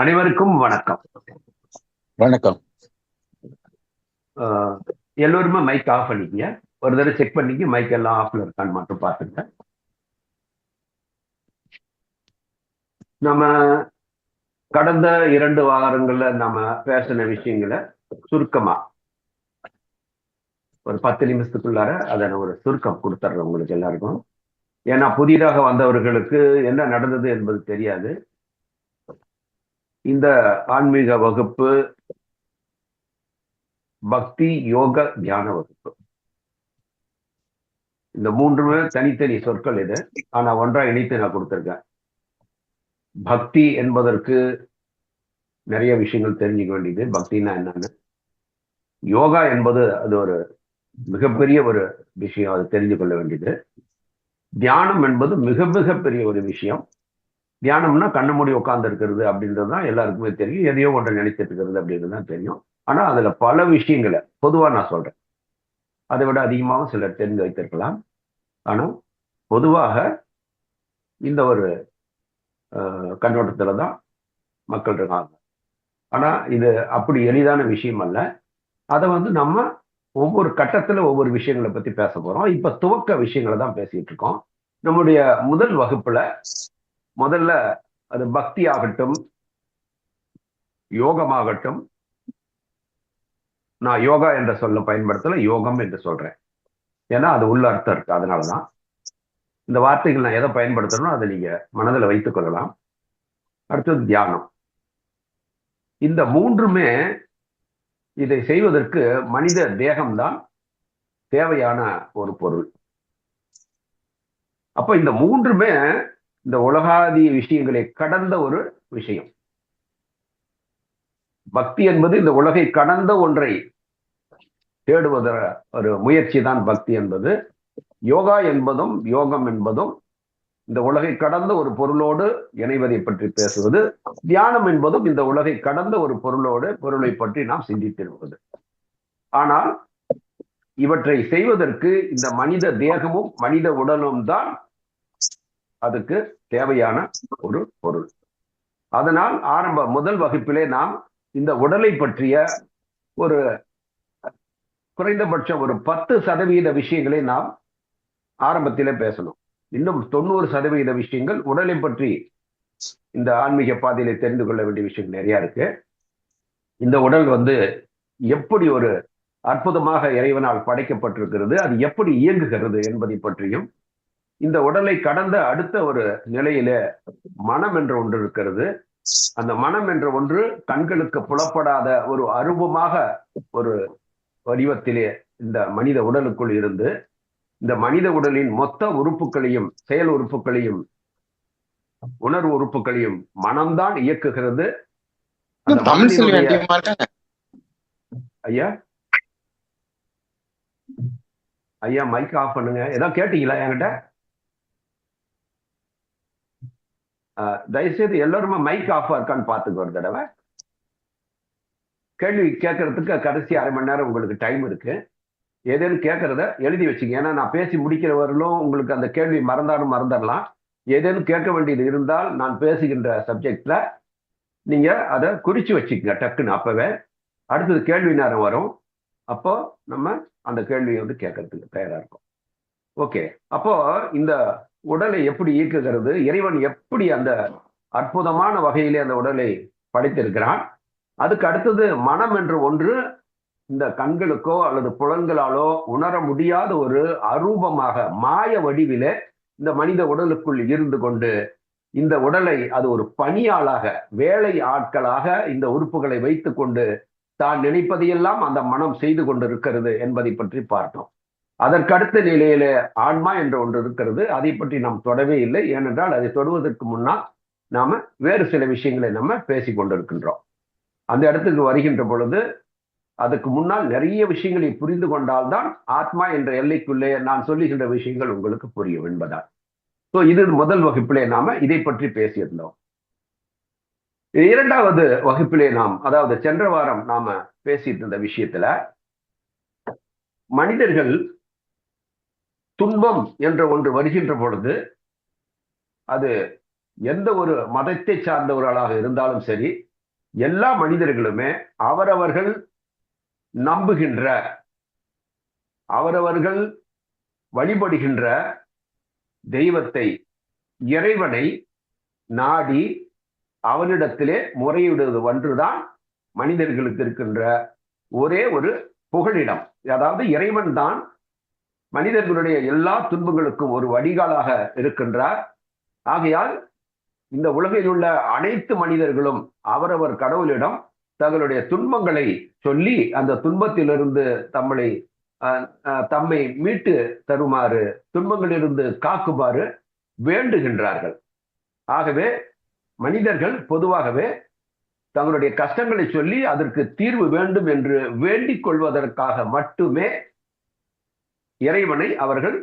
அனைவருக்கும் வணக்கம். வணக்கம். எல்லோருமே மைக் ஆஃப் பண்ணிக்கங்க ஒரு தடவை செக் பண்ணிக்க மைக் எல்லாம் ஆஃப்ல இருக்கான்னு மட்டும் பார்த்துங்க. நம்ம கடந்த இரண்டு வாரங்கள்ல நம்ம பேசின விஷயங்களை சுருக்கமா ஒரு பத்து நிமிஷத்துக்குள்ளார அதை ஒரு சுருக்கம் கொடுத்துட்றேன் உங்களுக்கு எல்லாருக்கும். ஏன்னா புதிதாக வந்தவர்களுக்கு என்ன நடந்தது என்பது தெரியாது. இந்த ஆன்மீக வகுப்பு பக்தி யோக தியான வகுப்பு. இந்த மூன்றுமே தனித்தனி சொற்கள் இது. ஆனா ஒன்றா இணைத்து நான் கொடுத்திருக்கேன். பக்தி என்பதற்கு நிறைய விஷயங்கள் தெரிஞ்சுக்க வேண்டியது. பக்தினா என்னன்னு? யோகா என்பது அது ஒரு மிகப்பெரிய ஒரு விஷயம். அது தெரிஞ்சு கொள்ள வேண்டியது. தியானம் என்பது மிக மிக பெரிய ஒரு விஷயம். தியானம்னா கண்ணு மூடி உட்கார்ந்து இருக்கிறது அப்படின்றது தான் எல்லாருக்குமே தெரியும். எதையோ ஒன்றை நினைச்சிட்டு இருக்கிறது அப்படின்றது தான் தெரியும். ஆனா அதுல பல விஷயங்களை பொதுவா நான் சொல்றேன். அதை விட அதிகமாகவும் சிலர் தெரிந்து வைத்திருக்கலாம். ஆனா பொதுவாக இந்த ஒரு கண்ணோட்டத்துல தான் மக்கள் இருக்காங்க. ஆனா இது அப்படி எளிதான விஷயம் அல்ல. அதை வந்து நம்ம ஒவ்வொரு கட்டத்துல ஒவ்வொரு விஷயங்களை பத்தி பேச போறோம். இப்ப துவக்க விஷயங்களை தான் பேசிட்டு இருக்கோம். நம்முடைய முதல் வகுப்புல முதல்ல அது பக்தி ஆகட்டும் யோகமாகட்டும். நான் யோகா என்ற சொல்ல பயன்படுத்தல யோகம் என்று சொல்றேன். ஏன்னா அது உள்ள அர்த்தம் இருக்கு அதனாலதான். இந்த வார்த்தைகள் நான் எதை பயன்படுத்தணும் அதை நீங்க மனதில் வைத்துக் கொள்ளலாம். அடுத்தது தியானம். இந்த மூன்றுமே இதை செய்வதற்கு மனித தேகம்தான் தேவையான ஒரு பொருள். அப்ப இந்த மூன்றுமே இந்த உலகாதிய விஷயங்களை கடந்த ஒரு விஷயம். பக்தி என்பது இந்த உலகை கடந்த ஒன்றை தேடுவத ஒரு முயற்சி தான் பக்தி என்பது. யோகா என்பதும் யோகம் என்பதும் இந்த உலகை கடந்த ஒரு பொருளோடு இணைவதை பற்றி பேசுவது. தியானம் என்பதும் இந்த உலகை கடந்த ஒரு பொருளோடு பொருளை பற்றி நாம் சிந்தித்திருப்பது ஆனால் இவற்றை செய்வதற்கு இந்த மனித தேகமும் மனித உடலும் தான் அதுக்கு தேவையான ஒரு பொருள். அதனால் ஆரம்ப முதல் வகுப்பிலே நாம் இந்த உடலை பற்றிய ஒரு குறைந்தபட்சம் ஒரு பத்து சதவீத விஷயங்களை நாம் ஆரம்பத்திலே பேசணும். இன்னும் தொண்ணூறு சதவீத விஷயங்கள் உடலை பற்றி இந்த ஆன்மீக பாதையில தெரிந்து கொள்ள வேண்டிய விஷயம் நிறைய இருக்கு. இந்த உடல் வந்து எப்படி ஒரு அற்புதமாக இறைவனால் படைக்கப்பட்டிருக்கிறது அது எப்படி இயங்குகிறது என்பதை பற்றியும் இந்த உடலை கடந்த அடுத்த ஒரு நிலையில மனம் என்ற ஒன்று இருக்கிறது. அந்த மனம் என்ற ஒன்று கண்களுக்கு புலப்படாத ஒரு அருவமாக ஒரு வடிவத்திலே இந்த மனித உடலுக்குள் இருந்து இந்த மனித உடலின் மொத்த உறுப்புகளையும் செயல் உறுப்புகளையும் உணர்வு உறுப்புகளையும் மனம்தான் இயக்குகிறது. ஐயா? ஐயா மைக் ஆஃப் பண்ணுங்க. ஏதோ கேட்டீங்களா என்கிட்ட? தயவுசெய்து எல்லாருமே மைக் ஆஃப் இருக்கான்னு பார்த்துக்க ஒரு தடவை. கேள்வி கேட்கறதுக்கு கடைசி அரை மணி நேரம் உங்களுக்கு டைம் இருக்கு. ஏதேனும் கேட்கறத எழுதி வச்சுங்க. ஏன்னா நான் பேசி முடிக்கிறவர்களும் உங்களுக்கு அந்த கேள்வி மறந்தாலும் மறந்துடலாம். ஏதேனும் கேட்க வேண்டியது இருந்தால் நான் பேசுகின்ற சப்ஜெக்ட்ல நீங்க அதை குறிச்சு வச்சுக்கங்க டக்குன்னு அப்பவே. அடுத்தது கேள்வி நேரம் வரும். அப்போ நம்ம அந்த கேள்வியை வந்து கேட்கறதுக்கு தயாரா இருக்கும். ஓகே. அப்போ இந்த உடலை எப்படி இயக்குகிறது? இறைவன் எப்படி அந்த அற்புதமான வகையிலே அந்த உடலை படைத்திருக்கிறான்? அதுக்கு அடுத்தது மனம் என்று ஒன்று இந்த கண்களுக்கோ அல்லது புலன்களாலோ உணர முடியாத ஒரு அரூபமாக மாய வடிவிலே இந்த மனித உடலுக்குள் இருந்து கொண்டு இந்த உடலை அது ஒரு பணியாளாக வேலை ஆட்களாக இந்த உறுப்புகளை வைத்து கொண்டு தான் நினைப்பதையெல்லாம் அந்த மனம் செய்து கொண்டிருக்கிறது என்பதை பற்றி பார்த்தோம். அதற்கடுத்த நிலையில ஆன்மா என்ற ஒன்று இருக்கிறது. அதை பற்றி நாம் தொடவே இல்லை. ஏனென்றால் அதை தொடுவதற்கு முன்னால் நாம வேறு சில விஷயங்களை நம்ம பேசி கொண்டிருக்கின்றோம். அந்த இடத்துக்கு வருகின்ற பொழுது அதுக்கு முன்னால் நிறைய விஷயங்களை புரிந்து கொண்டால்தான் ஆத்மா என்ற எல்லைக்குள்ளே நான் சொல்லுகின்ற விஷயங்கள் உங்களுக்கு புரியும் என்பதால். ஸோ இது முதல் வகுப்பிலே நாம இதை பற்றி பேசியிருந்தோம். இரண்டாவது வகுப்பிலே நாம் அதாவது சென்ற வாரம் நாம பேசிட்டு இருந்த விஷயத்துல மனிதர்கள் துன்பம் என்ற ஒன்று வருகின்ற பொழுது அது எந்த ஒரு மதத்தை சார்ந்தவர்களாக இருந்தாலும் சரி எல்லா மனிதர்களுமே அவரவர்கள் நம்புகின்ற அவரவர்கள் வழிபடுகின்ற தெய்வத்தை இறைவனை நாடி அவனிடத்திலே முறையிடுவது ஒன்றுதான் மனிதர்களுக்கு இருக்கின்ற ஒரே ஒரு புகழிடம் அதாவது இறைவன் தான் மனிதர்களுடைய எல்லா துன்பங்களுக்கும் ஒரு வடிகாலாக இருக்கின்றார். ஆகையால் இந்த உலகில் உள்ள அனைத்து மனிதர்களும் அவரவர் கடவுளிடம் தங்களுடைய துன்பங்களை சொல்லி அந்த துன்பத்திலிருந்து தம்மை தம்மை மீட்டு தருமாறு துன்பங்களிலிருந்து காக்குமாறு வேண்டுகின்றார்கள். ஆகவே மனிதர்கள் பொதுவாகவே தங்களுடைய கஷ்டங்களை சொல்லி அதற்கு தீர்வு வேண்டும் என்று வேண்டிக் கொள்வதற்காக மட்டுமே இறைவனை அவர்கள்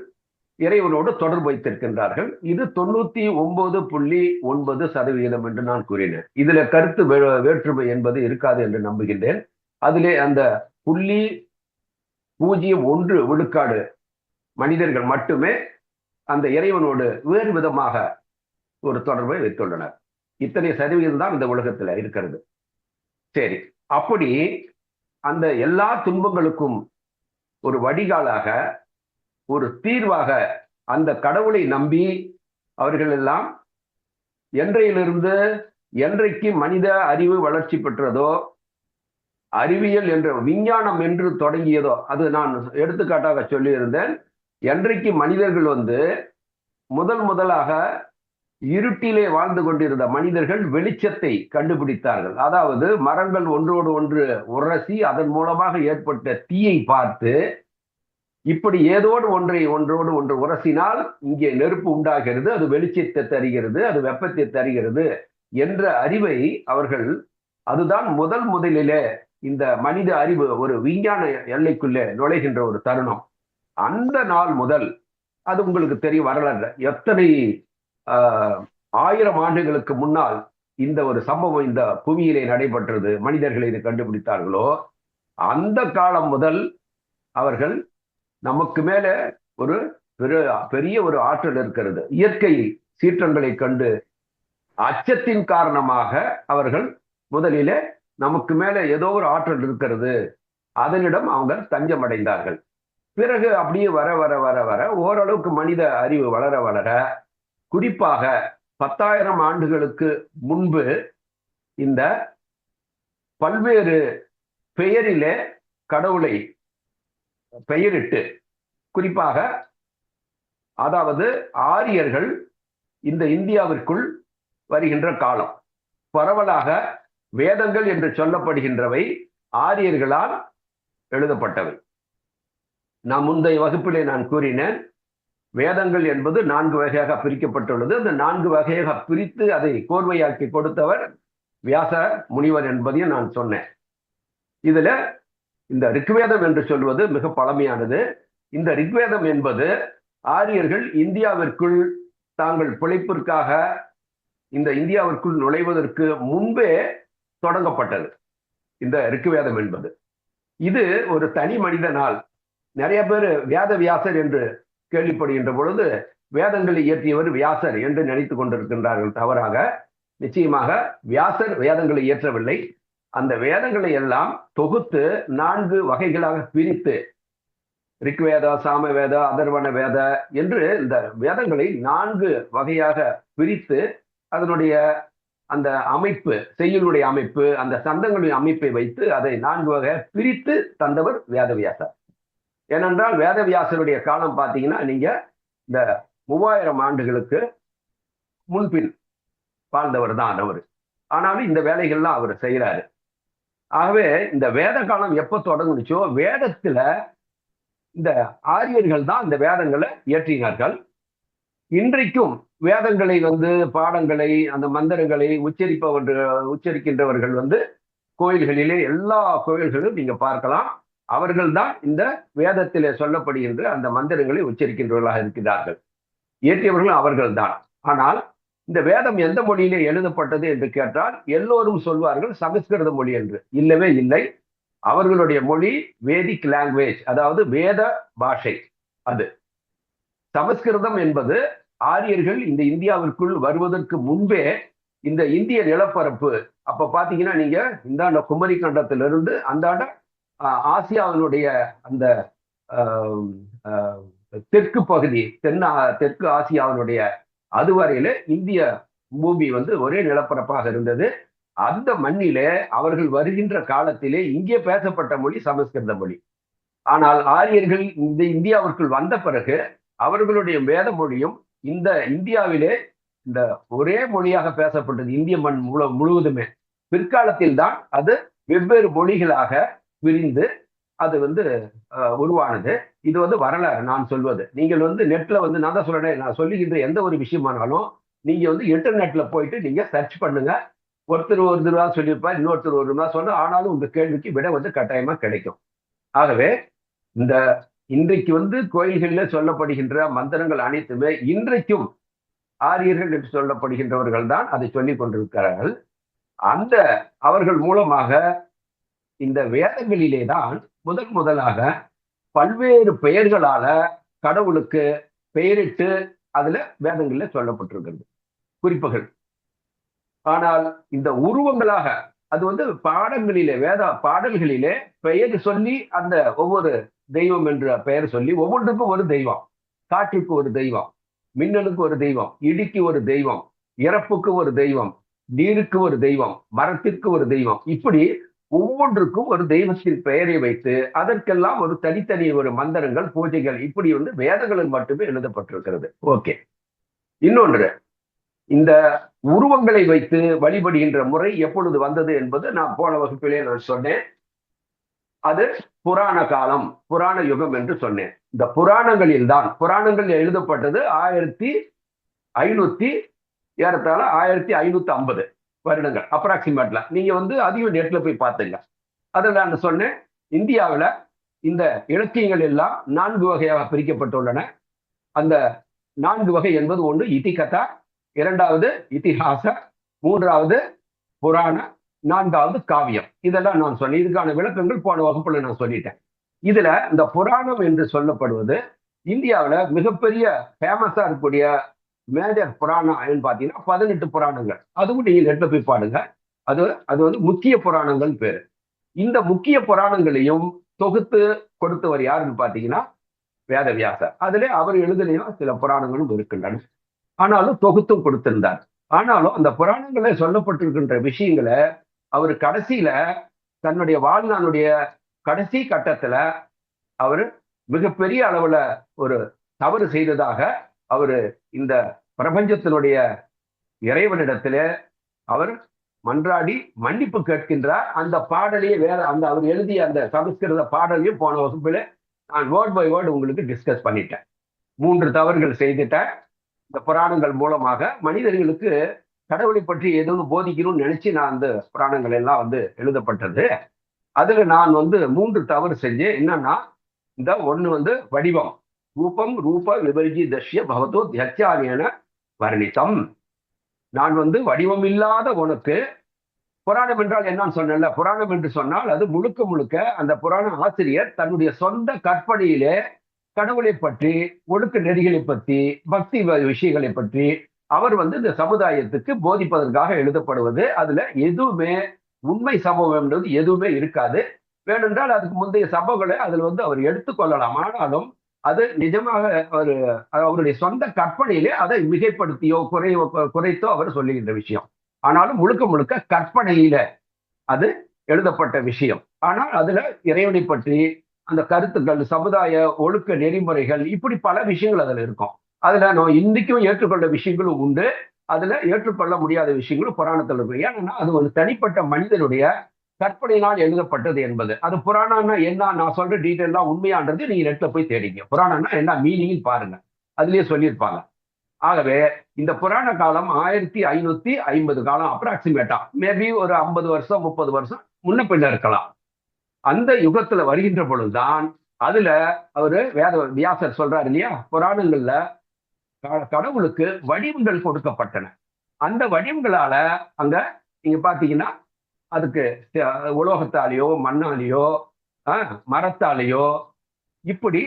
இறைவனோடு தொடர்பு வைத்திருக்கின்றார்கள். இது தொண்ணூத்தி ஒன்பது புள்ளி ஒன்பது சதவீதம் என்று நான் கூறினேன். இதுல கருத்து வேற்றுமை என்பது இருக்காது என்று நம்புகின்றேன். அதிலே அந்த புள்ளி பூஜ்ஜியம் ஒன்று விழுக்காடு மனிதர்கள் மட்டுமே அந்த இறைவனோடு வேறு விதமாக ஒரு தொடர்பை வைத்துள்ளனர். இத்தனை சதவிகிதம் தான் இந்த உலகத்துல இருக்கிறது. சரி அப்படி அந்த எல்லா துன்பங்களுக்கும் ஒரு வடிகாலாக ஒரு தீர்வாக அந்த கடவுளை நம்பி அவர்கள் எல்லாம் என்றையிலிருந்து என்றைக்கு மனித அறிவு வளர்ச்சி பெற்றதோ அறிவியல் என்ற விஞ்ஞானம் என்று தொடங்கியதோ அது நான் எடுத்துக்காட்டாக சொல்லியிருந்தேன் என்றைக்கு மனிதர்கள் வந்து முதல் முதலாக இருட்டிலே வாழ்ந்து கொண்டிருந்த மனிதர்கள் வெளிச்சத்தை கண்டுபிடித்தார்கள். அதாவது மரங்கள் ஒன்றோடு ஒன்று உரசி அதன் மூலமாக ஏற்பட்ட தீயை பார்த்து இப்படி ஏதோடு ஒன்றை ஒன்றோடு ஒன்று உரசினால் இங்கே நெருப்பு உண்டாகிறது அது வெளிச்சத்தை தருகிறது அது வெப்பத்தை தருகிறது என்ற அறிவை அவர்கள் அதுதான் முதல் முதலிலே இந்த மனித அறிவு ஒரு விஞ்ஞான எல்லைக்குள்ளே நுழைகின்ற ஒரு தருணம். அந்த நாள் முதல் அது உங்களுக்கு தெரிய வரலாறு. எத்தனை ஆயிரம் ஆண்டுகளுக்கு முன்னால் இந்த ஒரு சம்பவம் இந்த புவியிலே நடைபெற்றது மனிதர்கள் இதை கண்டுபிடித்தார்களோ? அந்த காலம் முதல் அவர்கள் நமக்கு மேல ஒரு பெரிய ஒரு ஆற்றல் இருக்கிறது. இயற்கை சீற்றங்களை கண்டு அச்சத்தின் காரணமாக அவர்கள் முதலிலே நமக்கு மேல ஏதோ ஒரு ஆற்றல் இருக்கிறது. அதனிடம் அவங்க தஞ்சமடைந்தார்கள். பிறகு அப்படியே வர வர வர வர ஓரளவுக்கு மனித அறிவு வளர வளர குறிப்பாக பத்தாயிரம் ஆண்டுகளுக்கு முன்பு இந்த பல்வேறு பெயரிலே கடவுளை பெயரிட்டு குறிப்பாக அதாவது ஆரியர்கள் இந்த இந்தியாவிற்குள் வருகின்ற காலம். பரவலாக வேதங்கள் என்று சொல்லப்படுகின்றவை ஆரியர்களால் எழுதப்பட்டவை. நான் முந்தைய வகுப்பிலே நான் கூறினேன் வேதங்கள் என்பது நான்கு வகையாக பிரிக்கப்பட்டுள்ளது. அந்த நான்கு வகையாக பிரித்து அதை கோர்வையாக்கி கொடுத்தவர் வியாச முனிவர் என்பதையும் நான் சொன்னேன். இதுல இந்த ரிக்வேதம் என்று சொல்வது மிக பழமையானது. இந்த ரிக்வேதம் என்பது ஆரியர்கள் இந்தியாவிற்குள் தாங்கள் பிழைப்பிற்காக இந்த இந்தியாவிற்குள் நுழைவதற்கு முன்பே தொடங்கப்பட்டது. இந்த ரிக்குவேதம் என்பது. இது ஒரு தனி மனிதனால் நிறைய பேர் வேத வியாசர் என்று கேள்விப்படுகின்ற பொழுது வேதங்களை இயற்றியவர் வியாசர் என்று நினைத்து கொண்டிருக்கின்றார்கள். தவறாக நிச்சயமாக வியாசர் வேதங்களை இயற்றவில்லை. அந்த வேதங்களை எல்லாம் தொகுத்து நான்கு வகைகளாக பிரித்து ரிக்வேத சாமவேத அதர்வன வேத என்று இந்த வேதங்களை நான்கு வகையாக பிரித்து அதனுடைய அந்த அமைப்பு செய்யுளுடைய அமைப்பு அந்த சந்தங்களுடைய அமைப்பை வைத்து அதை நான்கு வகை பிரித்து தந்தவர் வேதவியாசர். ஏனென்றால் வேதவியாசருடைய காலம் பார்த்தீங்கன்னா நீங்க இந்த மூவாயிரம் ஆண்டுகளுக்கு முன்பின் வாழ்ந்தவர் தான் அவர். ஆனாலும் இந்த வேலைகள்லாம் அவர் செய்கிறாரு. ஆகவே இந்த வேத காலம் எப்போ தொடங்குனுச்சோ வேதத்துல இந்த ஆரியர்கள் தான் இந்த வேதங்களை இயற்றினார்கள். இன்றைக்கும் வேதங்களை வந்து பாடங்களை அந்த மந்திரங்களை உச்சரிப்பவர்கள் உச்சரிக்கின்றவர்கள் வந்து கோயில்களிலே எல்லா கோயில்களும் நீங்க பார்க்கலாம். அவர்கள் தான் இந்த வேதத்திலே சொல்லப்படுகின்ற அந்த மந்திரங்களை உச்சரிக்கின்றவர்களாக இருக்கிறார்கள் இயற்றியவர்கள் அவர்கள் தான். ஆனால் இந்த வேதம் எந்த மொழியிலே எழுதப்பட்டது என்று கேட்டால் எல்லோரும் சொல்வார்கள் சமஸ்கிருத மொழி என்று. இல்லவே இல்லை. அவர்களுடைய மொழி வேதிக் லாங்குவேஜ் அதாவது வேத பாஷை அது. சமஸ்கிருதம் என்பது ஆரியர்கள் இந்த இந்தியாவிற்குள் வருவதற்கு முன்பே இந்த இந்திய நிலப்பரப்பு அப்ப பாத்தீங்கன்னா நீங்க இந்தாண்ட குமரி கண்டத்திலிருந்து அந்தாண்ட ஆஹ், ஆசியாவினுடைய அந்த ஆஹ், ஆஹ், தெற்கு பகுதி தென் தெற்கு ஆசியாவினுடைய அதுவரையில இந்திய பூமி வந்து ஒரே நிலப்பரப்பாக இருந்தது. அந்த மண்ணிலே அவர்கள் வருகின்ற காலத்திலே இங்கே பேசப்பட்ட மொழி சமஸ்கிருத மொழி. ஆனால் ஆரியர்கள் இந்த இந்தியாவிற்குள் வந்த பிறகு அவர்களுடைய வேத மொழியும் இந்த இந்தியாவிலே இந்த ஒரே மொழியாக பேசப்பட்டது இந்திய மண் முழு முழுவதுமே. பிற்காலத்தில் தான் அது வெவ்வேறு மொழிகளாக விரிந்து அது வந்து உருவானது. இது வந்து வரலாறு நான் சொல்வது. நீங்கள் வந்து நெட்ல வந்து நான் தான் சொல்றேன் நான் சொல்லுகின்ற எந்த ஒரு விஷயமானாலும் நீங்க வந்து இன்டர்நெட்ல போயிட்டு நீங்க சர்ச் பண்ணுங்க. ஒருத்தர் ஒரு தடவை சொல்லியிருப்பார் இன்னொருத்தர் ஒரு தடவை சொன்னா ஆனாலும் உங்க கேள்விக்கு விட வந்து கட்டாயமா கிடைக்கும். ஆகவே இந்த இன்றைக்கு வந்து கோயில்களில் சொல்லப்படுகின்ற மந்திரங்கள் அனைத்துமே இன்றைக்கும் ஆரியர்கள் என்று சொல்லப்படுகின்றவர்கள் தான் அதை சொல்லிக் கொண்டிருக்கிறார்கள். அந்த அவர்கள் மூலமாக இந்த வேதங்களிலே தான் முதல் முதலாக பல்வேறு பெயர்களால கடவுளுக்கு பெயரிட்டு அதுல வேதங்கள்ல சொல்லப்பட்டிருக்கிறது. குறிப்புகள். ஆனால் இந்த உருவங்களாக அது வந்து பாடங்களிலே வேத பாடல்களிலே பெயர் சொல்லி அந்த ஒவ்வொரு தெய்வம் என்ற பெயர் சொல்லி ஒவ்வொன்றுக்கும் ஒரு தெய்வம். காற்றுக்கு ஒரு தெய்வம் மின்னலுக்கு ஒரு தெய்வம் இடிக்கு ஒரு தெய்வம் இறப்புக்கு ஒரு தெய்வம் நீருக்கு ஒரு தெய்வம் மரத்திற்கு ஒரு தெய்வம். இப்படி ஒவ்வொன்றுக்கும் ஒரு தெய்வத்தின் பெயரை வைத்து அதற்கெல்லாம் ஒரு தனித்தனி ஒரு மந்திரங்கள் பூஜைகள் இப்படி வந்து வேதங்களில் மட்டுமே எழுதப்பட்டிருக்கிறது. ஓகே. இன்னொன்று இந்த உருவங்களை வைத்து வழிபடுகின்ற முறை எப்பொழுது வந்தது என்பது நான் போன வகுப்பிலே நான் சொன்னேன். அது புராண காலம் புராண யுகம் என்று சொன்னேன். இந்த புராணங்களில் தான் புராணங்கள் எழுதப்பட்டது ஆயிரத்தி ஐநூத்தி ஏறத்தாழ ஆயிரத்தி ஐநூத்தி ஐம்பது. வருடங்கள் அப்ராக்சிமேட்ல நீங்க வந்து அதிகம் நெட்ல போய் பார்த்துங்க. அதில் நான் சொன்னேன் இந்தியாவில் இந்த இலக்கியங்கள் எல்லாம் நான்கு வகையாக பிரிக்கப்பட்டுள்ளன. அந்த நான்கு வகை என்பது ஒன்று இதிகதா இரண்டாவது இதிகாச மூன்றாவது புராண நான்காவது காவியம். இதெல்லாம் நான் சொன்னேன். இதுக்கான விளக்கங்கள் போன வகுப்புல நான் சொல்லிட்டேன். இதுல இந்த புராணம் என்று சொல்லப்படுவது இந்தியாவில் மிகப்பெரிய ஃபேமஸா இருக்கக்கூடிய மேஜர் புராணம் பாத்தீங்கன்னா பதினெட்டு புராணங்கள். அதுவும் நீங்க நெட்ல போய் பாடுங்க அது அது வந்து முக்கிய புராணங்கள் பேரு. இந்த முக்கிய புராணங்களையும் தொகுத்து கொடுத்தவர் யாருன்னு பாத்தீங்கன்னா வேதவியாசர். அதுல அவர் எழுதலையும் சில புராணங்களும் இருக்கின்றன. ஆனாலும் தொகுத்தும் கொடுத்திருந்தார். ஆனாலும் அந்த புராணங்களில் சொல்லப்பட்டிருக்கின்ற விஷயங்களை அவர் கடைசியில தன்னுடைய வாழ்நாளுடைய கடைசி கட்டத்துல அவர் மிகப்பெரிய அளவுல ஒரு தவறு செய்ததாக அவர் இந்த பிரபஞ்சத்தினுடைய இறைவனிடத்துல அவர் மன்றாடி மன்னிப்பு கேட்கின்றார். அந்த பாடலையே வேற அந்த அவர் எழுதிய அந்த சமஸ்கிருத பாடலையும் போன வகுப்பில் நான் வேர்ட் பை வேர்டு உங்களுக்கு டிஸ்கஸ் பண்ணிட்டேன். மூன்று தவறுகள் செய்துட்டேன். இந்த புராணங்கள் மூலமாக மனிதர்களுக்கு கடவுளை பற்றி ஏதோ போதிக்கணும்னு நினைச்சு நான் அந்த புராணங்கள் எல்லாம் வந்து எழுதப்பட்டது. அதுல நான் வந்து மூன்று தவறு செஞ்சேன். என்னன்னா இந்த ஒண்ணு வந்து வடிவம். ரூபம் ரூப விபரிஜி தஷ்ய பகவதோ தியத்தியானியன வர்ணித்தம். நான் வந்து வடிவம் இல்லாத உனக்கு புராணம் என்றால் என்னன்னு சொன்னேன்ல புராணம் என்று சொன்னால் அது முழுக்க முழுக்க அந்த புராண ஆசிரியர் தன்னுடைய சொந்த கற்பனையிலே கடவுளை பற்றி ஒழுக்க நெறிகளை பற்றி பக்தி விஷயங்களை பற்றி அவர் வந்து இந்த சமுதாயத்துக்கு போதிப்பதற்காக எழுதப்படுவது. அதுல எதுவுமே உண்மை சம்பவம் என்பது எதுவுமே இருக்காது. வேணுன்றால் அதுக்கு முந்தைய சம்பவங்களை அதில் வந்து அவர் எடுத்துக்கொள்ளலாம். ஆனாலும் அது நிஜமாக ஒரு அவருடைய சொந்த கற்பனையிலே அதை மிகைப்படுத்தியோ குறை குறைத்தோ அவர் சொல்லுகின்ற விஷயம். ஆனாலும் முழுக்க முழுக்க கற்பனையில அது எழுதப்பட்ட விஷயம். ஆனால் அதுல இறைவனை பற்றி அந்த கருத்துக்கள் சமுதாய ஒழுக்க நெறிமுறைகள் இப்படி பல விஷயங்கள் அதுல இருக்கும். அதுல நம்ம இன்றைக்கும் ஏற்றுக்கொண்ட விஷயங்களும் உண்டு. அதுல ஏற்றுக்கொள்ள முடியாத விஷயங்களும் புராணத்தில் இருக்கு. ஏன்னா அது ஒரு தனிப்பட்ட மனிதனுடைய கற்பனையினால் எழுதப்பட்டது என்பது. அது புராணம்னா என்ன? நான் சொல்ற டீட்டெயிலாம் உண்மையான்றது நீங்க நெட்ல போய் தேடிங்க. புராணம்னா என்ன? மீனிங் பாருங்க. அதுலயே சொல்லியிருப்பாங்க. ஆகவே இந்த புராண காலம் ஆயிரத்தி ஐநூத்தி ஐம்பது காலம் அப்ராக்சிமேட்டா மேபி ஒரு ஐம்பது வருஷம் முப்பது வருஷம் முன்ன பின்ன இருக்கலாம். அந்த யுகத்துல வருகின்ற பொழுதுதான் அதுல அவரு வேத வியாசர் சொல்றாரு இல்லையா? புராணங்கள்ல கடவுளுக்கு வடிவங்கள் கொடுக்கப்பட்டன. அந்த வடிவங்களால அங்க நீங்க பாத்தீங்கன்னா அதுக்கு உலோகத்தாலேயோ மண்ணாலேயோ மரத்தாலேயோ இப்படி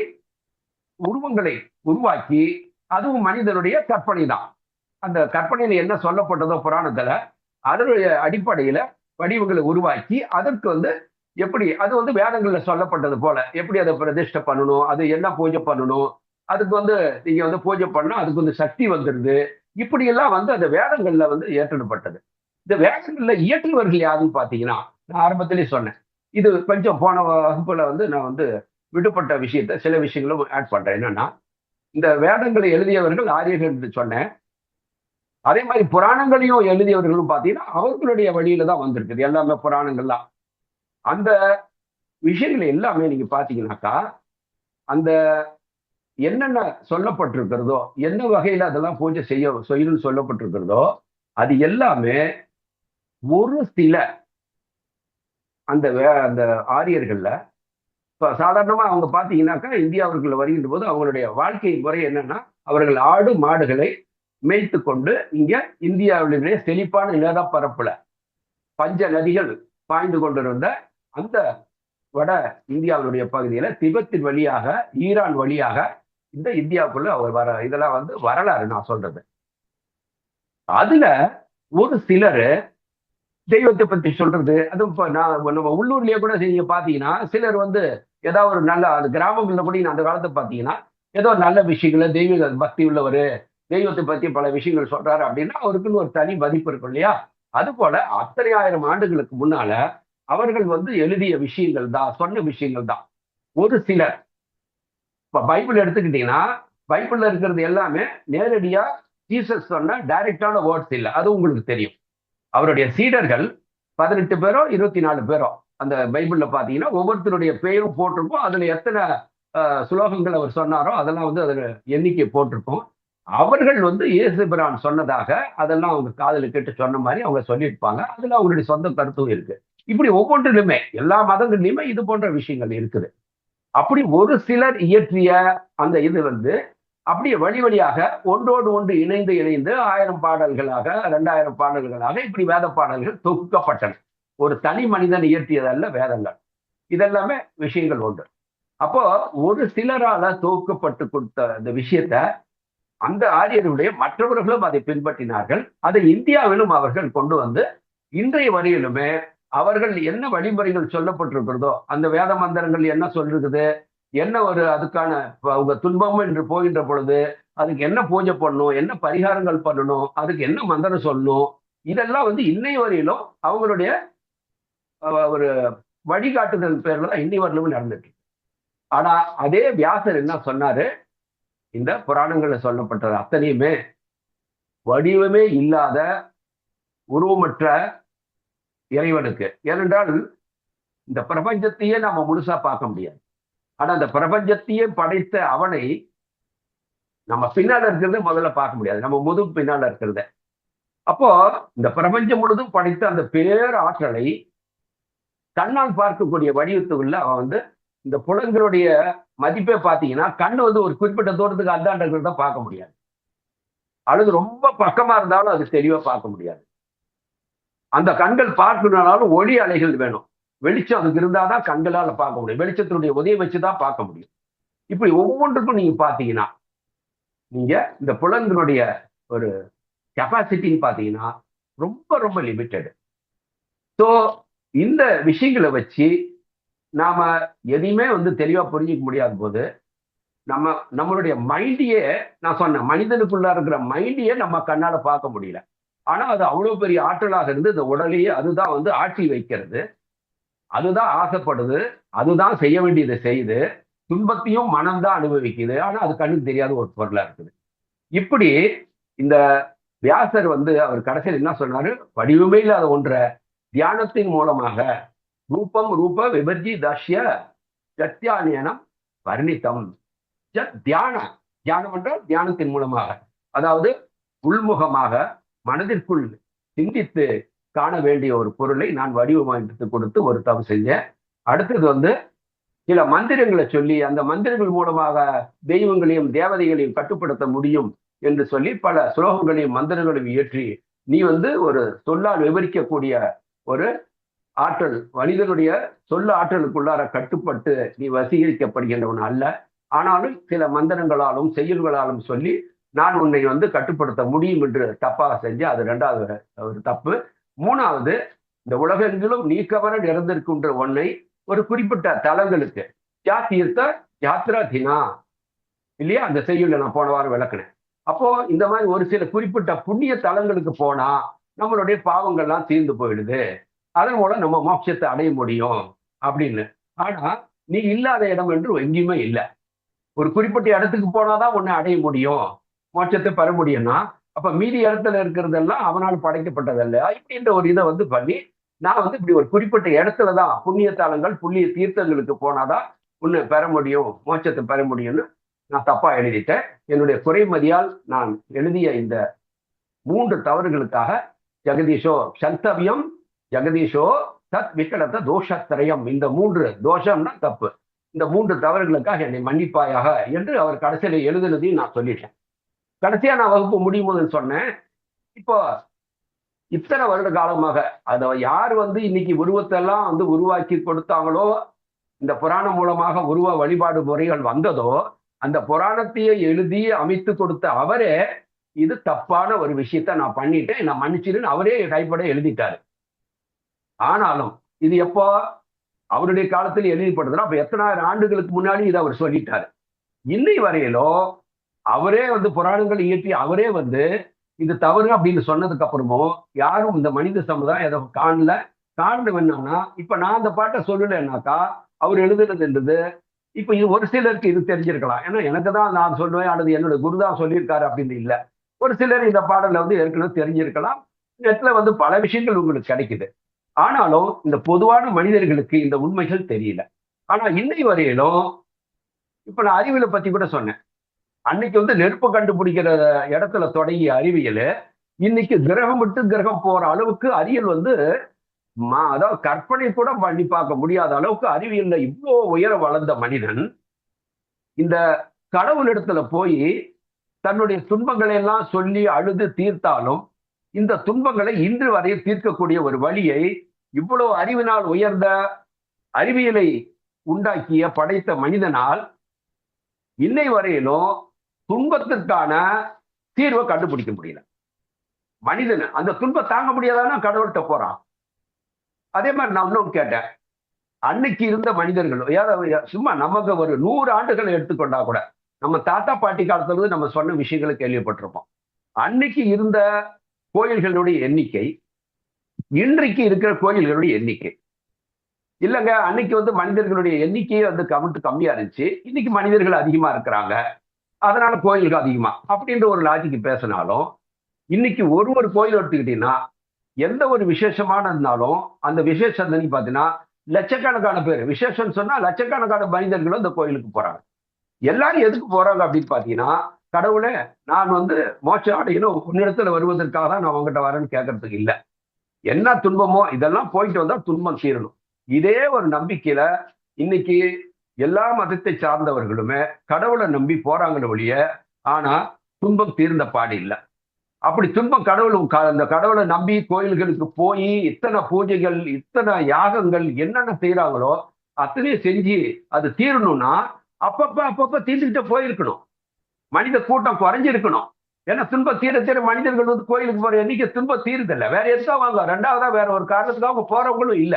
உருவங்களை உருவாக்கி அதுவும் மனிதனுடைய கற்பனை தான் அந்த கற்பனையில என்ன சொல்லப்பட்டதோ புராணத்துல அதனுடைய அடிப்படையில வடிவங்களை உருவாக்கி அதற்கு வந்து எப்படி அது வந்து வேதங்கள்ல சொல்லப்பட்டது போல எப்படி அதை பிரதிஷ்டை பண்ணணும் அது என்ன பூஜை பண்ணணும் அதுக்கு வந்து நீங்க வந்து பூஜை பண்ணா அதுக்கு வந்து சக்தி வந்துடுது இப்படியெல்லாம் வந்து அந்த வேதங்கள்ல வந்து ஏற்றப்பட்டது இந்த வேதங்கள்ல இயற்றியவர்கள் யாருன்னு பார்த்தீங்கன்னா நான் ஆரம்பத்திலேயே சொன்னேன். இது கொஞ்சம் போன வகுப்புல வந்து நான் வந்து விடுபட்ட விஷயத்த சில விஷயங்களும் ஆட் பண்றேன். என்னன்னா இந்த வேதங்களை எழுதியவர்கள் ஆரியர்கள் என்று சொன்னேன். அதே மாதிரி புராணங்களையும் எழுதியவர்களும் பார்த்தீங்கன்னா அவர்களுடைய வழியில தான் வந்திருக்குது. எல்லாமே புராணங்கள்லாம் அந்த விஷயங்கள் எல்லாமே நீங்க பாத்தீங்கன்னாக்கா அந்த என்னென்ன சொல்லப்பட்டிருக்கிறதோ என்ன வகையில அதெல்லாம் பூஜை செய்ய செய்யணும்னு சொல்லப்பட்டிருக்கிறதோ அது எல்லாமே ஒரு சில அந்த வே- அந்த ஆரியர்கள்ல இப்ப சாதாரணமா அவங்க பாத்தீங்கன்னாக்கா இந்தியாவுக்குள்ள வருகின்ற போது அவங்களுடைய வாழ்க்கை முறை என்னன்னா அவர்கள் ஆடு மாடுகளை மேய்த்து கொண்டு இங்க இந்தியாவிலுடைய செழிப்பான நிலப்பரப்புல பஞ்ச நதிகள் பாய்ந்து கொண்டிருந்த அந்த வட இந்தியாவுடைய பகுதியில திபெத்தின் வழியாக ஈரான் வழியாக இந்த இந்தியாவுக்குள்ள அவர் வர இதெல்லாம் வந்து வரலாறு நான் சொல்றது. அதுல ஒரு சிலர் தெய்வத்தை பத்தி சொல்றது. அதுவும் இப்போ நான் நம்ம உள்ளூர்லயே கூட நீங்க பாத்தீங்கன்னா சிலர் வந்து ஏதாவது ஒரு நல்ல அது கிராமங்கள்ல கூட அந்த காலத்தை பாத்தீங்கன்னா ஏதோ நல்ல விஷயங்களை தெய்வ பக்தி உள்ளவர் தெய்வத்தை பத்தி பல விஷயங்கள் சொல்றாரு அப்படின்னா அவருக்குன்னு ஒரு தனி மதிப்பு இருக்கும் இல்லையா? அது போல அத்தனை ஆயிரம் ஆண்டுகளுக்கு முன்னால அவர்கள் வந்து எழுதிய விஷயங்கள் தான் சொன்ன விஷயங்கள் தான். ஒரு சிலர். இப்ப பைபிள் எடுத்துக்கிட்டீங்கன்னா பைபிள்ல இருக்கிறது எல்லாமே நேரடியா ஜீசஸ் சொன்ன டைரக்டான வேர்ட்ஸ் இல்லை. அது உங்களுக்கு தெரியும். அவருடைய சீடர்கள் பதினெட்டு பேரோ இருபத்தி நாலு பேரோ. அந்த பைபிள்ல பாத்தீங்கன்னா ஒவ்வொருத்தருடைய பெயரும் போட்டிருப்போம் அதுல எத்தனை சுலோகங்கள் அவர் சொன்னாரோ அதெல்லாம் வந்து அதில் எண்ணிக்கை போட்டிருப்போம் அவர்கள் வந்து இயேசுபிரான் சொன்னதாக அதெல்லாம் அவங்க காதுல கேட்டு சொன்ன மாதிரி அவங்க சொல்லியிருப்பாங்க. அதுல அவங்களுடைய சொந்த கருத்தும் இருக்கு. இப்படி ஒவ்வொன்றிலுமே எல்லா மதங்களிலுமே இது போன்ற விஷயங்கள் இருக்குது. அப்படி ஒரு சிலர் இயற்றிய அந்த இது வந்து அப்படியே வழி வழியாக ஒன்றோடு ஒன்று இணைந்து இணைந்து ஆயிரம் பாடல்களாக ரெண்டாயிரம் பாடல்களாக இப்படி வேத பாடல்கள் தொகுக்கப்பட்டன. ஒரு தனி மனிதன் இயற்றியதல்ல வேதங்கள். இதெல்லாமே விஷயங்கள் ஒன்று. அப்போ ஒரு சிலரால தொகுக்கப்பட்டு கொடுத்த அந்த விஷயத்த அந்த ஆரியருடைய மற்றவர்களும் அதை பின்பற்றினார்கள். அதை இந்தியாவிலும் அவர்கள் கொண்டு வந்து இன்றைய வரையிலுமே அவர்கள் என்ன வழிமுறைகள் சொல்லப்பட்டிருக்கிறதோ அந்த வேத மந்திரங்கள் என்ன சொல்லிருக்குது என்ன ஒரு அதுக்கான அவங்க துன்பம் என்று போகின்ற பொழுது அதுக்கு என்ன பூஜை பண்ணணும் என்ன பரிகாரங்கள் பண்ணணும் அதுக்கு என்ன மந்திரம் சொல்லணும் இதெல்லாம் வந்து இன்னை வரையிலும் அவங்களுடைய ஒரு வழிகாட்டுதல் பேர்ல தான் இன்னை வரையிலும் நடந்துட்டு ஆனா அதே வியாசர் என்ன சொன்னாரு? இந்த புராணங்கள்ல சொல்லப்பட்டது அத்தனையுமே வடிவமே இல்லாத உருவமற்ற இறைவனுக்கு. ஏனென்றால் இந்த பிரபஞ்சத்தையே நாம முழுசா பார்க்க முடியாது. ஆனா அந்த பிரபஞ்சத்தையே படைத்த அவனை நம்ம பின்னால இருக்கிறத முதல்ல பார்க்க முடியாது. நம்ம முதுகு பின்னால இருக்கிறத. அப்போ இந்த பிரபஞ்சம் முழுதும் படைத்த அந்த பேர் ஆற்றலை கண்ணால் பார்க்கக்கூடிய வடிவத்துக்குள்ள அவன் வந்து இந்த புலன்களுடைய மதிப்பே பார்த்தீங்கன்னா கண் வந்து ஒரு குறிப்பிட்ட தூரத்துக்கு அந்தாண்ட தான் பார்க்க முடியாது. அல்லது ரொம்ப பக்கமா இருந்தாலும் அது தெளிவா பார்க்க முடியாது. அந்த கண்கள் பார்க்கணும்னாலும் ஒளி அலைகள் வேணும். வெளிச்சம் அதுக்கு இருந்தாதான் கண்களால பார்க்க முடியும். வெளிச்சத்தினுடைய உதவி வச்சுதான் பார்க்க முடியும். இப்படி ஒவ்வொன்றுக்கும் நீங்க பார்த்தீங்கன்னா நீங்க இந்த புலன்களுடைய ஒரு கெப்பாசிட்டின்னு பார்த்தீங்கன்னா ரொம்ப ரொம்ப லிமிட்டெடு ஸோ இந்த விஷயங்களை வச்சு நாம எதையுமே வந்து தெளிவா புரிஞ்சிக்க முடியாத போது நம்ம நம்மளுடைய மைண்டையே நான் சொன்னேன் மனிதனுக்குள்ள இருக்கிற மைண்டையே நம்ம கண்ணால பார்க்க முடியல. ஆனா அது அவ்வளவு பெரிய ஆற்றலாக இருந்து இந்த உடலையே அதுதான் வந்து ஆட்சி வைக்கிறது. அதுதான் ஆசைப்படுது அதுதான் செய்ய வேண்டியதை செய்யுது துன்பத்தையும் மனம்தான் அனுபவிக்குது. ஆனா அது கண்ணுக்கு தெரியாத ஒரு பொருளா இருக்குது. இப்படி இந்த வியாசர் வந்து அவர் கடைசியில் என்ன சொன்னாரு? வடிவமே இல்லாத ஒன்றை தியானத்தின் மூலமாக ரூபம் ரூப விபர்ஜி தஷ்ய சத்தியானியனம் வர்ணித்தம். ச- தியானம் தியானம் என்றால் தியானத்தின் மூலமாக. அதாவது உள்முகமாக மனதிற்குள் சிந்தித்து காண வேண்டிய ஒரு பொருளை நான் வடிவமைத்து கொடுத்து ஒரு தவறு செஞ்சேன். அடுத்தது வந்து சில மந்திரங்களை சொல்லி அந்த மந்திரங்கள் மூலமாக தெய்வங்களையும் தேவதைகளையும் கட்டுப்படுத்த முடியும் என்று சொல்லி பல ஸ்லோகங்களையும் மந்திரங்களையும் இயற்றி நீ வந்து ஒரு சொல்லால் விவரிக்கக்கூடிய ஒரு ஆற்றல் மனிதனுடைய சொல்ல ஆற்றலுக்குள்ளார கட்டுப்பட்டு நீ வசீகரிக்கப்படுகின்றவன் அல்ல. ஆனாலும் சில மந்திரங்களாலும் செயல்களாலும் சொல்லி நான் உன்னை வந்து கட்டுப்படுத்த முடியும் என்று தப்பாக செஞ்சு அது ரெண்டாவது ஒரு தப்பு. மூணாவது இந்த உலகெங்கிலும் நீக்கவர நிறைந்திருக்கின்ற ஒன்னை ஒரு குறிப்பிட்ட தலங்களுக்கு யா தீர்த்த யாத்ரா தினா இல்லையா? அந்த செய்யுள்ள நான் போன வாரம் விளக்குனேன். அப்போ இந்த மாதிரி ஒரு சில குறிப்பிட்ட புண்ணிய தலங்களுக்கு போனா நம்மளுடைய பாவங்கள்லாம் தீர்ந்து போயிடுது. அதன் மூலம் நம்ம மோட்சத்தை அடைய முடியும் அப்படின்னு. ஆனா நீ இல்லாத இடம் என்று எங்கேயுமே இல்லை. ஒரு குறிப்பிட்ட இடத்துக்கு போனாதான் உன்னை அடைய முடியும். மோட்சத்தை பெற முடியும்னா அப்ப மீதி இடத்துல இருக்கிறதெல்லாம் அவனால் படைக்கப்பட்டதல்ல இப்படின்ற ஒரு இதை வந்து பண்ணி நான் வந்து இப்படி ஒரு குறிப்பிட்ட இடத்துல தான் புண்ணிய தலங்கள் புண்ணிய தீர்த்தங்களுக்கு போனாதான் உன்னை பெற முடியும் மோட்சத்தை பெற முடியும்னு நான் தப்பா எழுதிட்டேன். என்னுடைய குறைமதியால் நான் எழுதிய இந்த மூன்று தவறுகளுக்காக ஜெகதீஷோ சந்தவியம் ஜெகதீஷோ தத் விக்கடத்த தோஷத்திரயம் இந்த மூன்று தோஷம்னா தப்பு. இந்த மூன்று தவறுகளுக்காக என்னை மன்னிப்பாயாக என்று அவர் கடைசியில் எழுதுனதையும் நான் சொல்லிட்டேன். கடைசியா நான் வகுப்பு முடியும் போது சொன்னேன். இப்போ இத்தனை வருட காலமாக அதை யார் வந்து இன்னைக்கு உருவத்தெல்லாம் வந்து உருவாக்கி கொடுத்தாங்களோ இந்த புராணம் மூலமாக உருவ வழிபாடு முறைகள் வந்ததோ அந்த புராணத்தையே எழுதி அமைத்து கொடுத்த அவரே இது தப்பான ஒரு விஷயத்த நான் பண்ணிட்டேன் நான் மன்னிச்சிருன்னு அவரே கைப்பட எழுதிட்டாரு. ஆனாலும் இது எப்போ அவருடைய காலத்தில் எழுதிப்படுதுன்னா அப்ப எத்தனாயிரம் ஆண்டுகளுக்கு முன்னாடி இதை அவர் சொல்லிட்டாரு. இன்னை வரையிலும் அவரே வந்து புராணங்கள் இயற்றி அவரே வந்து இது தவறு அப்படின்னு சொன்னதுக்கு அப்புறமும் யாரும் இந்த மனித சமுதாயம் அதை காணல. காரணம் என்னன்னா இப்ப நான் அந்த பாட்டை சொல்லலைன்னாக்கா அவர் எழுதுனதுன்றது இப்ப இது ஒரு சிலருக்கு இது தெரிஞ்சிருக்கலாம். ஏன்னா எனக்கு தான் நான் சொல்லுவேன் அல்லது என்னோட குரு தான் சொல்லியிருக்காரு அப்படின்னு இல்லை. ஒரு சிலர் இந்த பாடலை வந்து ஏற்கனவே தெரிஞ்சிருக்கலாம். நெட்ல வந்து பல விஷயங்கள் உங்களுக்கு கிடைக்குது. ஆனாலும் இந்த பொதுவான மனிதர்களுக்கு இந்த உண்மைகள் தெரியல. ஆனா இன்னை வரையிலும் இப்ப நான் அறிவியலை பத்தி கூட சொன்னேன். அன்னைக்கு வந்து நெருப்பு கண்டுபிடிக்கிற இடத்துல தொடங்கிய அறிவியல் இன்னைக்கு கிரகம் விட்டு கிரகம் போற அளவுக்கு அறிவியல் வந்து மா- அதாவது கற்பனை கூட பண்ணி பார்க்க முடியாத அளவுக்கு அறிவியல்ல இவ்வளோ உயர வளர்ந்த மனிதன் இந்த கடவுளிடத்துல போய் தன்னுடைய துன்பங்களை எல்லாம் சொல்லி அழுது தீர்த்தாலும் இந்த துன்பங்களை இன்று வரை தீர்க்கக்கூடிய ஒரு வழியை இவ்வளவு அறிவினால் உயர்ந்த அறிவியலை உண்டாக்கிய படைத்த மனிதனால் இன்னை வரையிலும் துன்பத்திற்கான தீர்வை கண்டுபிடிக்க முடியல. மனிதன் அந்த துன்பம் தாங்க முடியாதானா? கடவுள்கிட்ட போறான் அதே மாதிரி நான் ஒன்று கேட்டேன். அன்னைக்கு இருந்த மனிதர்கள் சும்மா நமக்கு ஒரு நூறு ஆண்டுகளை எடுத்துக்கொண்டா கூட நம்ம தாத்தா பாட்டி காலத்துல நம்ம சொன்ன விஷயங்களை கேள்விப்பட்டிருப்போம். அன்னைக்கு இருந்த கோயில்களுடைய எண்ணிக்கை இன்றைக்கு இருக்கிற கோயில்களுடைய எண்ணிக்கை. இல்லைங்க அன்னைக்கு வந்து மனிதர்களுடைய எண்ணிக்கையே வந்து கமிட்டு கம்மியா இருந்துச்சு. இன்னைக்கு மனிதர்கள் அதிகமா இருக்கிறாங்க. அதனால கோயிலுக்கு அதிகமா. அப்படின்ற ஒரு லாஜிக்கு பேசினாலும் இன்னைக்கு ஒரு ஒரு கோயில் எடுத்துக்கிட்டீங்கன்னா எந்த ஒரு விசேஷமான இருந்தாலும் அந்த விசேஷம் அன்னைக்கு பார்த்தீங்கன்னா லட்சக்கணக்கான பேர். விசேஷம் சொன்னா லட்சக்கணக்கான மனிதர்களும் இந்த கோயிலுக்கு போறாங்க. எல்லாரும் எதுக்கு போறாங்க அப்படின்னு பார்த்தீங்கன்னா கடவுளே நான் வந்து மோட்சம் அடையணும் உன்னிடத்துல வருவதற்காக தான் நான் உங்ககிட்ட வரேன்னு கேட்கறதுக்கு இல்லை. என்ன துன்பமோ இதெல்லாம் போயிட்டு வந்தா துன்பம் தீரணும். இதே ஒரு நம்பிக்கையில இன்னைக்கு எல்லா மதத்தை சார்ந்தவர்களுமே கடவுளை நம்பி போறாங்களே ஒழிய ஆனா துன்பம் தீர்ந்த பாடு இல்லை. அப்படி துன்பம் கடவுளும் அந்த கடவுளை நம்பி கோயில்களுக்கு போய் இத்தனை பூஜைகள் இத்தனை யாகங்கள் என்னென்ன செய்யறாங்களோ அத்தனையும் செஞ்சு அது தீரணும்னா அப்பப்ப அப்பப்ப தீர்ந்துக்கிட்டே போயிருக்கணும். மனித கூட்டம் குறைஞ்சிருக்கணும். ஏன்னா துன்பம் தீர தீர மனிதர்கள் வந்து கோயிலுக்கு போற எண்ணிக்கை துன்பம் தீருதில்ல. வேற எதுக்காக வாங்க? ரெண்டாவதா வேற ஒரு காரணத்துக்காக அவங்க போறவங்களும் இல்ல.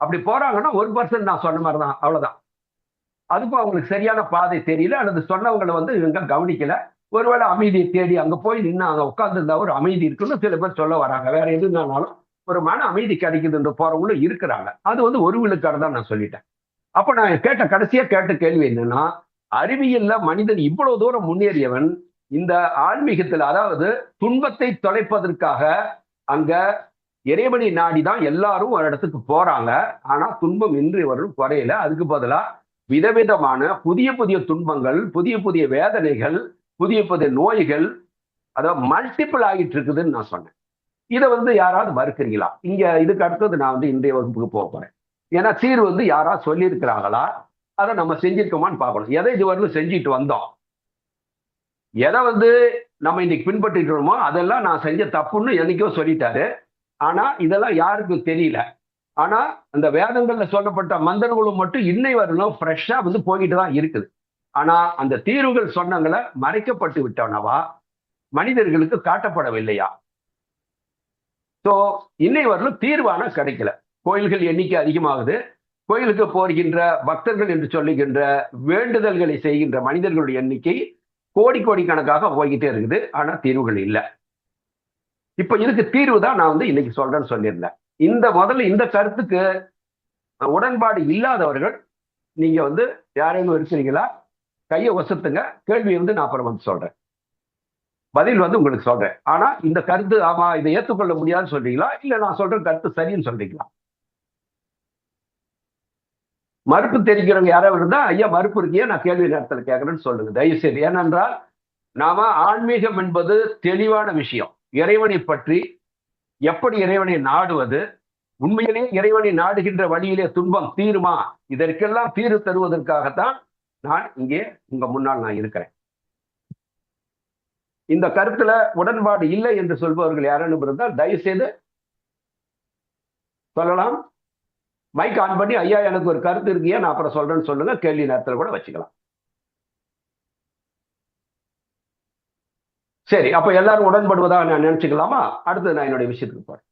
அப்படி போறாங்கன்னா ஒரு பர்சன்ட் நான் சொன்ன மாதிரி தான் அவ்வளவுதான். அதுக்கும் அவங்களுக்கு சரியான பாதை தெரியல அல்லது சொன்னவங்களை வந்து இவங்க கவனிக்கல. ஒருவேளை அமைதியை தேடி அங்க போய் நின்று அங்க உட்காந்துருந்தா ஒரு அமைதி இருக்குன்னு சில பேர் சொல்ல வராங்க. வேற எதுனாலும் ஒரு மன அமைதி கிடைக்குதுன்ற போறவங்களும் இருக்கிறாங்க. அது வந்து ஒரு விழுக்காடு தான் நான் சொல்லிட்டேன். அப்ப நான் கேட்ட கடைசியா கேட்ட கேள்வி என்னன்னா அறிவியல்ல மனிதன் இவ்வளவு தூரம் முன்னேறியவன் இந்த ஆன்மீகத்துல அதாவது துன்பத்தை தொலைப்பதற்காக அங்க இறைவனை நாடி தான் எல்லாரும் ஒரு இடத்துக்கு போறாங்க. ஆனா துன்பம் இன்றி வரும் குறையல. அதுக்கு பதிலா விதவிதமான புதிய புதிய துன்பங்கள் புதிய புதிய வேதனைகள் புதிய புதிய நோய்கள் அதாவது மல்டிபிள் ஆகிட்டு இருக்குதுன்னு நான் சொன்னேன். இதை வந்து யாராவது மறுக்கிறீங்களா இங்க இதுக்கு அடுத்தது நான் வந்து இன்றைய வகுப்புக்கு போக போறேன். ஏன்னா தீர்வு வந்து யாராவது சொல்லியிருக்கிறாங்களா? அதை நம்ம செஞ்சிருக்கோமான்னு பார்க்கணும். எதை இதுவரையிலும் செஞ்சுட்டு வந்தோம். எதை வந்து நம்ம இன்னைக்கு பின்பற்றிட்டு அதெல்லாம் நான் செஞ்ச தப்புன்னு என்னைக்கோ சொல்லிட்டாரு. ஆனா இதெல்லாம் யாருக்கும் தெரியல. ஆனா அந்த வேதங்கள்ல சொல்லப்பட்ட மந்திரங்களும் மட்டும் இன்னை வரலும் ஃப்ரெஷ்ஷா வந்து போய்கிட்டு தான் இருக்குது. ஆனா அந்த தீர்வுகள் சொன்னங்களை மறைக்கப்பட்டு விட்டனவா? மனிதர்களுக்கு காட்டப்படவில்லையா? சோ இன்னை வரலும் தீர்வான கிடைக்கல. கோயில்கள் எண்ணிக்கை அதிகமாகுது. கோயிலுக்கு போகின்ற பக்தர்கள் என்று சொல்லுகின்ற வேண்டுதல்களை செய்கின்ற மனிதர்களுடைய எண்ணிக்கை கோடி கோடி கணக்காக போய்கிட்டே இருக்குது. ஆனா தீர்வுகள் இல்லை. இப்ப இதுக்கு தீர்வு தான் நான் வந்து இன்னைக்கு சொல்றேன்னு சொல்லியிருந்தேன். இந்த முதல்ல இந்த கருத்துக்கு உடன்பாடு இல்லாதவர்கள் நீங்க வந்து யாரையும் இருக்கிறீங்களா கையை ஒசத்துங்க. கேள்வி வந்து நான் அப்புறம் வந்து சொல்றேன். பதில் வந்து உங்களுக்கு சொல்றேன். ஆனா இந்த கருத்து ஆமா இதை ஏற்றுக்கொள்ள முடியாதுன்னு சொல்றீங்களா? இல்ல நான் சொல்ற கருத்து சரின்னு சொல்றீங்களா? மறுப்பு தெரிவிக்கிறவங்க யாராவது இருந்தா ஐயா மறுப்பு இருக்கியா நான் கேள்வி நேரத்தில் கேட்கறேன்னு சொல்லுங்க. தயவு செய்து ஏனென்றால் நாம ஆன்மீகம் என்பது தெளிவான விஷயம். இறைவனை பற்றி எப்படி இறைவனை நாடுவது? உண்மையிலேயே இறைவனை நாடுகின்ற வழியிலே துன்பம் தீருமா? இதற்கெல்லாம் தீர்வு தருவதற்காகத்தான் நான் இங்கே உங்க முன்னால் நான் இருக்கிறேன். இந்த கருத்துல உடன்பாடு இல்லை என்று சொல்பவர்கள் யாரும் இருந்தால் தயவு செய்து சொல்லலாம். மைக் ஆன் பண்ணி ஐயா எனக்கு ஒரு கருத்து இருக்கியா நான் அப்புறம் சொல்றேன்னு சொல்லுங்க. கேள்வி நேரத்தில் கூட வச்சுக்கலாம். சரி அப்ப எல்லாரும் உடன்படுவதாக நான் நினைச்சுக்கலாமா? அடுத்து நான் என்னுடைய விஷயத்துக்கு போறேன்.